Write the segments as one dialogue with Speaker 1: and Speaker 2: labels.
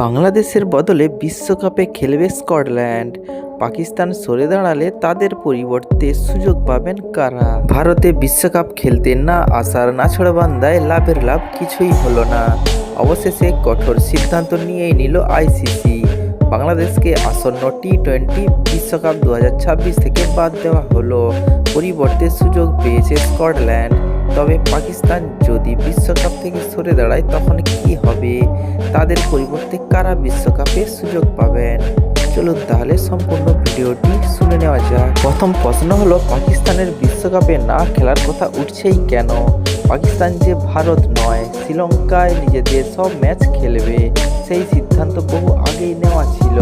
Speaker 1: বাংলাদেশের বদলে বিশ্বকাপে খেলবে স্কটল্যান্ড। পাকিস্তান সরে দাঁড়ালে তাদের পরিবর্তে সুযোগ পাবেন কারা? ভারতে বিশ্বকাপ খেলতে না আসার নাছড়বান্ধায় লাভের লাভ কিছুই হলো না। অবশেষে কঠোর সিদ্ধান্ত নিয়েই নিল আইসিসি। বাংলাদেশকে আসন্ন টি টোয়েন্টি বিশ্বকাপ দু হাজার ছাব্বিশ থেকে বাদ দেওয়া হলো। পরিবর্তে সুযোগ পেয়েছে স্কটল্যান্ড। তবে পাকিস্তান যদি বিশ্বকাপ থেকে সরে দাঁড়ায়, তখন কি হবে? তাদের পরিবর্তে কারা বিশ্বকাপে সুযোগ পাবেন? চলুন তাহলে সম্পূর্ণ ভিডিওটি শুনে নেওয়া যাক। প্রথম প্রশ্ন হলো, পাকিস্তানের বিশ্বকাপে না খেলার কথা উঠছেই কেন? পাকিস্তান যে ভারত নয়, শ্রীলঙ্কায় নিজেদের সব ম্যাচ খেলবে, সেই সিদ্ধান্ত বহু আগেই নেওয়া ছিল।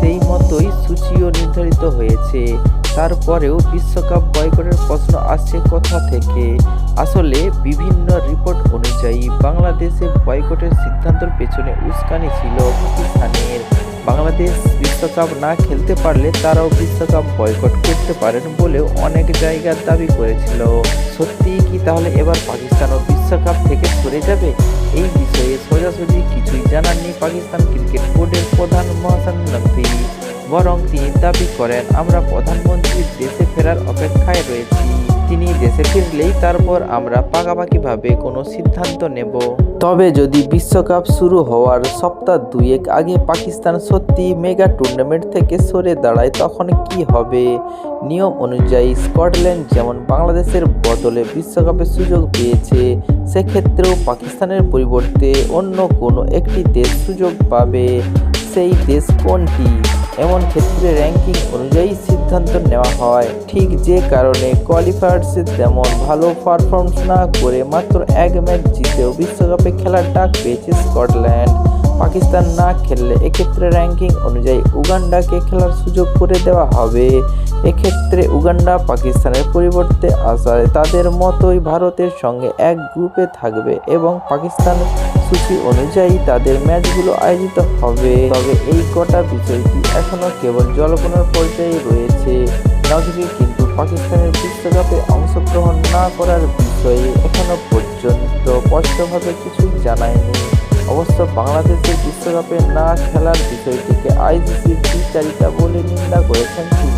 Speaker 1: সেই মতোই সূচিও নির্ধারিত হয়েছে। তারপরেও বিশ্বকাপ বয়কটের প্রশ্ন আসছে কোথা থেকে? আসলে বিভিন্ন রিপোর্ট অনুযায়ী বাংলাদেশে বয়কটের সিদ্ধান্তের পেছনে উস্কানি ছিল পাকিস্তানের। বাংলাদেশ বিশ্বকাপ না খেলতে পারলে তারাও বিশ্বকাপ বয়কট করতে পারেন বলেও অনেক জায়গার দাবি করেছিল। সত্যি কি তাহলে এবার পাকিস্তানও বিশ্বকাপ থেকে সরে যাবে? এই বিষয়ে সোজাসুজি কিছুই জানাননি পাকিস্তান ক্রিকেট বোর্ডের প্রধান মহাসান নকভি বরং তিনি দাবি করেন, আমরা প্রধানমন্ত্রীর দেশে ফেরার অপেক্ষায় রয়েছি। তিনি দেশে ফিরলেই তারপর আমরা পাকাপাকিভাবে কোনো সিদ্ধান্ত নেব। তবে যদি বিশ্বকাপ শুরু হওয়ার সপ্তাহ দুয়েক আগে পাকিস্তান সত্যি মেগা টুর্নামেন্ট থেকে সরে দাঁড়ায়, তখন কি হবে? নিয়ম অনুযায়ী স্কটল্যান্ড যেমন বাংলাদেশের বদলে বিশ্বকাপে সুযোগ পেয়েছে, সেক্ষেত্রেও পাকিস্তানের পরিবর্তে অন্য কোনো একটি দেশ সুযোগ পাবে। সেই দেশ কোনটি? এমন ক্ষেত্রে র্যাঙ্কিং অনুযায়ী সিদ্ধান্ত নেওয়া হয়। ঠিক যে কারণে কোয়ালিফায়ার্সে তেমন ভালো পারফরমেন্স না করে মাত্র এক ম্যাচ জিতেও বিশ্বকাপে খেলার ডাক পেয়েছে স্কটল্যান্ড। পাকিস্তান না খেললে এক্ষেত্রে র্যাঙ্কিং অনুযায়ী উগান্ডাকে খেলার সুযোগ করে দেওয়া হবে। এক্ষেত্রে উগান্ডা পাকিস্তানের পরিবর্তে আসায় তাদের মতোই ভারতের সঙ্গে এক গ্রুপে থাকবে এবং পাকিস্তান সূচি অনুযায়ী তাদের ম্যাচগুলো আয়োজিত হবে। তবে এই কটা বিষয়টি এখনও কেবল জল্পনার পর্যায়ে রয়েছে। নগরী কিন্তু পাকিস্তানের বিশ্বকাপে অংশগ্রহণ না করার বিষয়ে এখনও পর্যন্ত স্পষ্টভাবে কিছুই জানায়নি। অবশ্য বাংলাদেশের বিশ্বকাপে না খেলার বিষয়টিকে আইসিসির বিচারিতা বলে নিন্দা করেছেন তিনি।